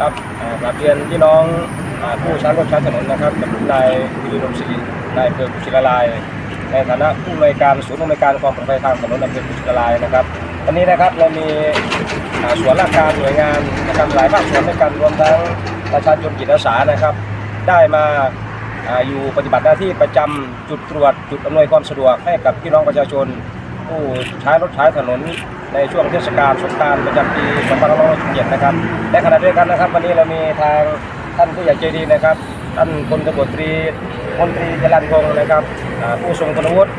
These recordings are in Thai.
ครับกราบเรียนพี่น้องผู้ใช้รถใช้ถนนนะครับกับนายวิริรมศรีนายอำเภอกุชิลลาย ในฐานะผู้อำนวยการศูนย์อำนวยการความปลอดภัยทางถนนอำเภอกุชิลลายนะครับวันนี้นะครับเรามีส่วนราชการหน่วยงานนะครับหลายภาคส่วนด้วยกันรวมทั้งประชาชนจิตอาสานะครับ ได้มาอ่าอยู่ปฏิบัติหน้าที่ประจำจุดตรวจจุดอำนวยความสะดวกให้กับพี่น้องประชาชน ผู้ใช้รถใช้ถนนในช่วงเทศกาลสงกรานต์ประจำปี2567นะครับและขณะเดียวกันนะครับวันนี้เรามีทางท่านผู้ใหญ่ใจดีนะครับท่านพลตำรวจตรีมนตรีจรันพงศ์นะครับผู้ทรงคุณวุฒิ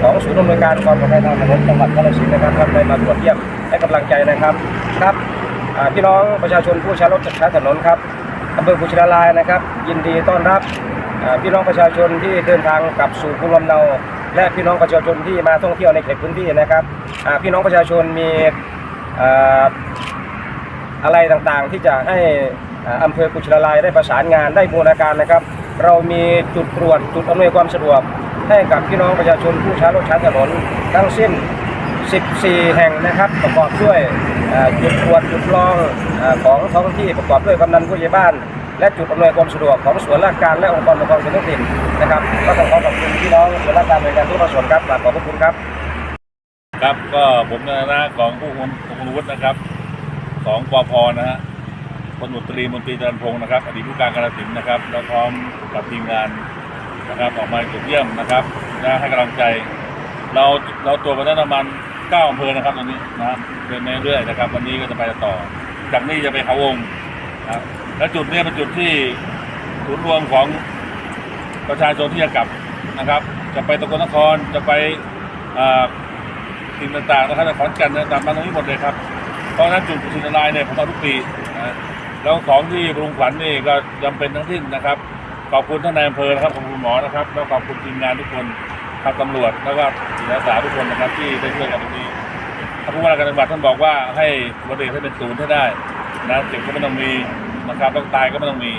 ของศูนย์อำนวยการความปลอดภัยทางถนนจังหวัดกาฬสินธุ์นะครับท่านได้มาตรวจเยี่ยมให้กำลังใจนะครับครับพี่น้องประชาชนผู้ใช้รถใช้ถนนครับอำเภอกุชินารายนะครับ ยินดีต้อนรับพี่น้องประชาชนที่เดินทางกลับสู่ภูมิลำเนา และพี่น้องประชาชนที่มาท่องเที่ยวในเขตพื้นที่นะครับพี่น้องประชาชนมีอะไรต่างๆ ที่จะให้อำเภอกุชินารายได้ประสานงานได้บูรณาการนะครับ เรามีจุดตรวจจุดอำนวยความสะดวกให้กับพี่น้องประชาชนผู้ใช้รถใช้ถนนทั้งสิ้น 14 แห่งนะครับประกอบด้วยจุดตรวจจุดรองอของท้องที่ประกอบด้วยกำนันผู้ใหญ่บ้าน และจุดอำนวยความสะดวกของส่วนราชการและองค์กรปกครองส่วนท้องถิ่น ส่วนราชการหน่วยงานทุกภาคส่วนครับกราบขอบพระคุณครับ ครับก็ผมในฐานะของผู้คุมคุมวุฒินะครับของปพนะฮะพลตรีมนตรีจันพงศ์นะครับอดีตผู้การกาฬสินธุ์นะครับและพร้อมกับทีมงานนะครับออกมาตรวจเยี่ยมนะครับและให้กำลังใจ เราเราตรวจมาได้ประมาณเก้าอำเภอนะครับตอนนี้นะครับเดินไปเรื่อยๆนะครับ วันนี้ก็จะไปต่อ จากนี้จะไปเขาวงนะครับและจุดนี้เป็นจุดที่ศูนย์รวมของประชาชนที่จะกลับนะครับ จะไปตะกนนครจะไปสิ่งต่างๆนะครับขอนแก่นต่างๆมาตรงนี้หมดเลยครับเพราะฉะนั้นจุดสินลายเนี่ยผมเอาทุกปีนะแล้วของที่ปรุงขวัญนี่ก็จำเป็นทั้งสิ้นนะครับ ขอบคุณท่านนายอำเภอนะครับขอบคุณหมอนะครับ แล้วขอบคุณทีมงานทุกคนครับตำรวจแล้วก็จิตอาสาทุกคนนะครับที่ได้ช่วยกันตรงนี้ท่านผู้ว่าการจังหวัดท่านบอกว่าให้บัติเหตุให้เป็นศูนย์ให้ได้นะเจ็บก็ไม่ต้องมีนะครับต้องตายก็ไม่ต้องมี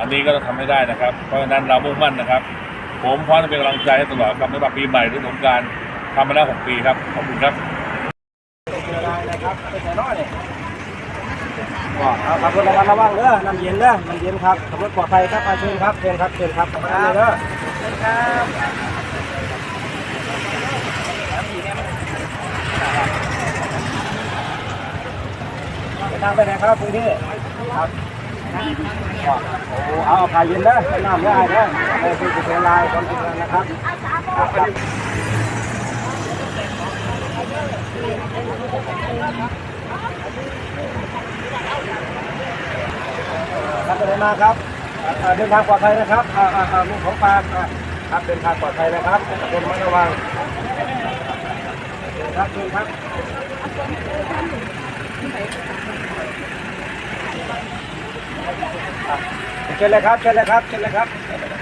อันนี้ก็ต้องทำให้ได้นะครับ เพราะฉะนั้นเรามุ่งมั่นนะครับ ผมพร้อมจะเป็นกำลังใจให้ตลอดครับไม่ว่าปีใหม่หรือสงการทำมาแล้วหกปีครับ ขอบคุณครับนะครับเป็นไงน้อยเนี่ยเอาขับรถระวังระวังเด้อน้ำเย็นเด้อน้ำเย็นครับขับรถปลอดภัยครับอาเชิญครับเชิญครับเชิญครับขับรถเลยเด้อไปทางไปไหนครับกรุงเทพครับ เอาอาพายเย็นเด้อน้ำได้เด้อในคือกุศลลายคนกุศลนะครับครับครับเดินมาครับเดินทางปลอดภัยนะครับอ่าอ่ามุมของปากอ่าครับเดินทางปลอดภัยนะครับระมัดระวังครับเชิญครับอะ เชิญเลยครับเชิญเลยครับเชิญเลยครับ